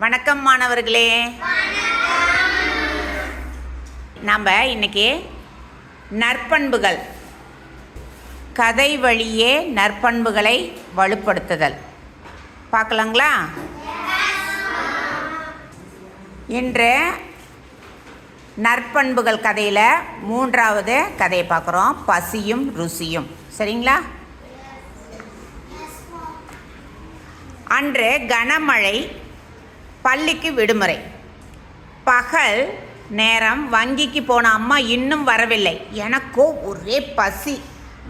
வணக்கம் மாணவர்களே. நம்ம இன்னைக்கு நற்பண்புகள் கதை வழியே நற்பண்புகளை வலுப்படுத்துதல். பார்க்கலாங்களா? இன்று நற்பண்புகள் கதையில் மூன்றாவது கதையை பார்க்குறோம். பசியும் ருசியும். சரிங்களா? அன்று கனமழை பள்ளிக்கு விடுமுறை. பகல் நேரம் வங்கிக்கு போன அம்மா இன்னும் வரவில்லை. எனக்கோ ஒரே பசி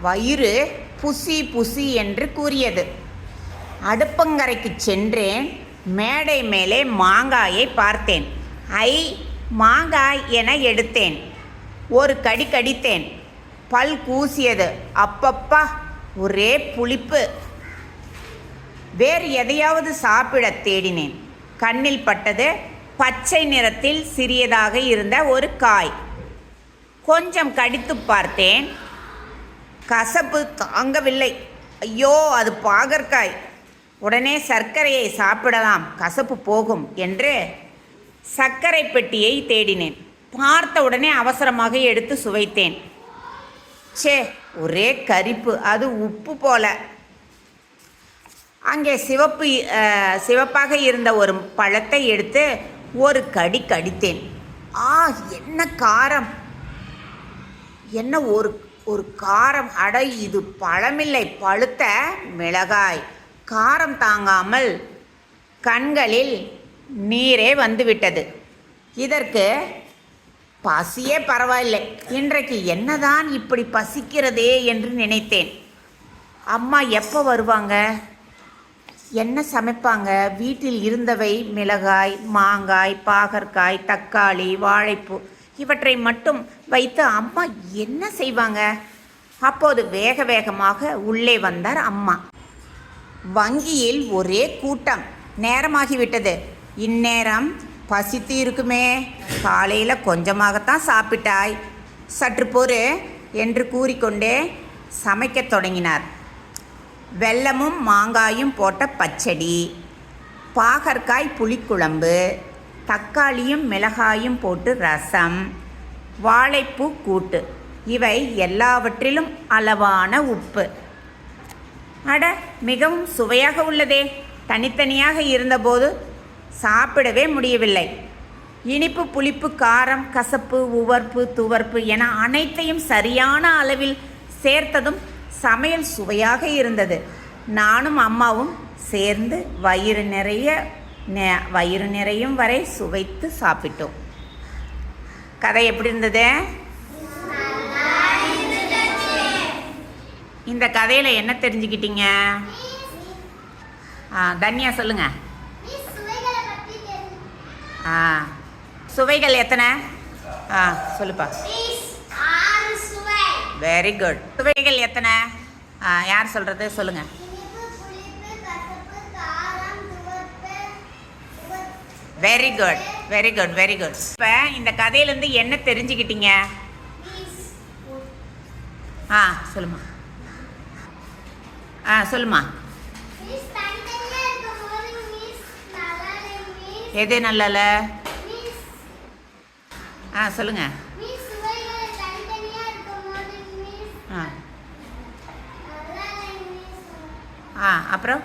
வயிறு புசி புசி என்று கூறியது. அடுப்பங்கரைக்கு சென்றேன். மேடை மேலே மாங்காயை பார்த்தேன். ஐ மாங்காய் என எடுத்தேன். ஒரு கடி கடித்தேன். பல் கூசியது. அப்பப்பா ஒரே புளிப்பு. வேறு எதையாவது சாப்பிடத் தேடினேன். கண்ணில் பட்டது. பச்சை நிறத்தில் சிறியதாக இருந்த ஒரு காய். கொஞ்சம் கடித்து பார்த்தேன். கசப்பு தாங்கவில்லை. ஐயோ அது பாகற்காய். உடனே சர்க்கரையை சாப்பிடலாம் கசப்பு போகும் என்று சர்க்கரை பெட்டியை தேடினேன். பார்த்த உடனே அவசரமாக எடுத்து சுவைத்தேன். ச்சே ஒரே கரிப்பு அது உப்பு போல. அங்கே சிவப்பு சிவப்பாக இருந்த ஒரு பழத்தை எடுத்து ஒரு கடி கடித்தேன். ஆ என்ன காரம்? என்ன ஒரு ஒரு காரம்? அட இது பழமில்லை. பழுத்த மிளகாய். காரம் தாங்காமல் கண்களில் நீரே வந்துவிட்டது. இதற்கு பசியே பரவாயில்லை. இன்றைக்கு என்னதான் இப்படி பசிக்கிறதே என்று நினைத்தேன். அம்மா எப்போ வருவாங்க? என்ன சமைப்பாங்க? வீட்டில் இருந்தவை மிளகாய் மாங்காய் பாகற்காய் தக்காளி வாழைப்பூ இவற்றை மட்டும் வைத்து அம்மா என்ன செய்வாங்க? அப்போது வேக வேகமாக உள்ளே வந்தார் அம்மா. வங்கியில் ஒரே கூட்டம். நேரமாகிவிட்டது. இந்நேரம் பசித்து இருக்குமே. காலையில் கொஞ்சமாகத்தான் சாப்பிட்டாய். சற்று பொறு என்று கூறிக்கொண்டே சமைக்கத் தொடங்கினார். வெல்லமும் மாங்காயும் போட்ட பச்சடி பாகற்காய் புளிக்குழம்பு தக்காளியும் மிளகாயும் போட்டு ரசம் வாழைப்பூ கூட்டு. இவை எல்லாவற்றிலும் அளவான உப்பு. அட மிகவும் சுவையாக உள்ளதே. தனித்தனியாக இருந்தபோது சாப்பிடவே முடியவில்லை. இனிப்பு புளிப்பு காரம் கசப்பு உவர்ப்பு துவர்ப்பு என அனைத்தையும் சரியான அளவில் சேர்த்ததும் சமையல் சுவையாக இருந்தது. நானும் அம்மாவும் சேர்ந்து வயிறு நிறைய நெ- வயிறு நிறையும் வரை சுவைத்து சாப்பிட்டோம். கதை எப்படி இருந்தது? இந்த கதையில் என்ன தெரிஞ்சுக்கிட்டீங்க? ஆ, தன்யா சொல்லுங்க. ஆ சுவைகள் எத்தனை? ஆ சொல்லுப்பா. வெரி குட் சுவைகள் எத்தனை? யார் சொல்கிறது சொல்லுங்கள் very good very good very good இப்போ இந்த கதையிலேருந்து என்ன தெரிஞ்சுக்கிட்டீங்க? ஆ சொல்லுமா. ஆ சொல்லுமா. எது நல்லல ஆ சொல்லுங்கள் ஆ ஆ அப்புறம்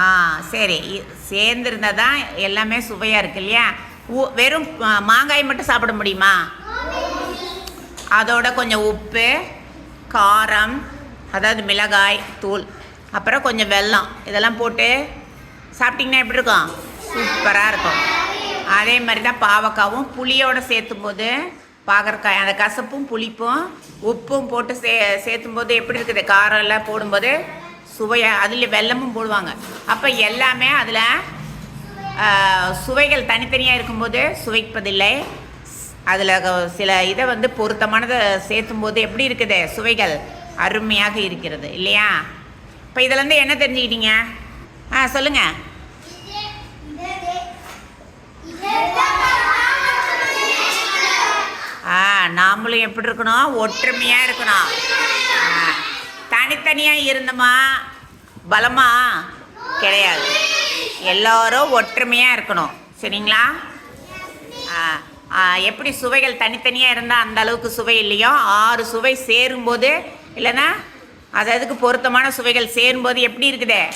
ஆ சரி. சேர்ந்திருந்தா தான் எல்லாமே சுவையாக இருக்கு இல்லையா? வெறும் மாங்காய் மட்டும் சாப்பிட முடியுமா? அதோட கொஞ்சம் உப்பு காரம் அதாவது மிளகாய் தூள் அப்புறம் கொஞ்சம் வெல்லம். இதெல்லாம் போட்டு சாப்பிட்டிங்கன்னா எப்படி இருக்கும்? சூப்பராக இருக்கும். அதே மாதிரி தான் பாவக்காவும் புளியோடு சேர்த்தும் போது பாகற்காய் அந்த கசப்பும் புளிப்பும் உப்பும் போட்டு சே சேர்த்தும் போது எப்படி இருக்குது காரம் எல்லாம் போடும்போது சுவையாக அதில் வெல்லமும் போடுவாங்க அப்போ எல்லாமே அதில் சுவைகள் தனித்தனியாக இருக்கும்போது சுவைப்பதில்லை அதில் சில இதை வந்து பொருத்தமானதை சேர்த்தும் போது எப்படி இருக்குது சுவைகள் அருமையாக இருக்கிறது இல்லையா இப்போ இதுலேருந்து என்ன தெரிஞ்சுக்கிட்டீங்க ஆ சொல்லுங்கள் ஆ நாமளும் எப்படி இருக்கணும்? ஒற்றுமையாக இருக்கணும். தனித்தனியாக இருந்தோமா? பலமா? கிடையாது. எல்லோரும் ஒற்றுமையாக இருக்கணும். சரிங்களா? ஆ, எப்படி சுவைகள் தனித்தனியாக இருந்தால் அந்த அளவுக்கு சுவை இல்லையோ? ஆறு சுவை சேரும்போது இல்லைன்னா அது அதுக்கு பொருத்தமான சுவைகள் சேரும்போது எப்படி இருக்குது?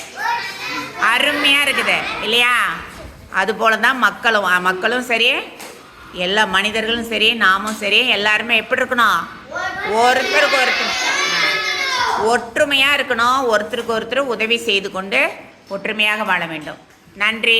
அருமையாக இருக்குது இல்லையா? அதுபோல தான் மக்களும். மக்களும் சரி எல்லா மனிதர்களும் சரி நாமும் சரி எல்லாருமே எப்படி இருக்கணும்? ஒருத்தருக்கு ஒருத்தர். ஒற்றுமையாக இருக்கணும். ஒருத்தருக்கு ஒருத்தர் உதவி செய்து கொண்டு ஒற்றுமையாக வாழ வேண்டும். நன்றி.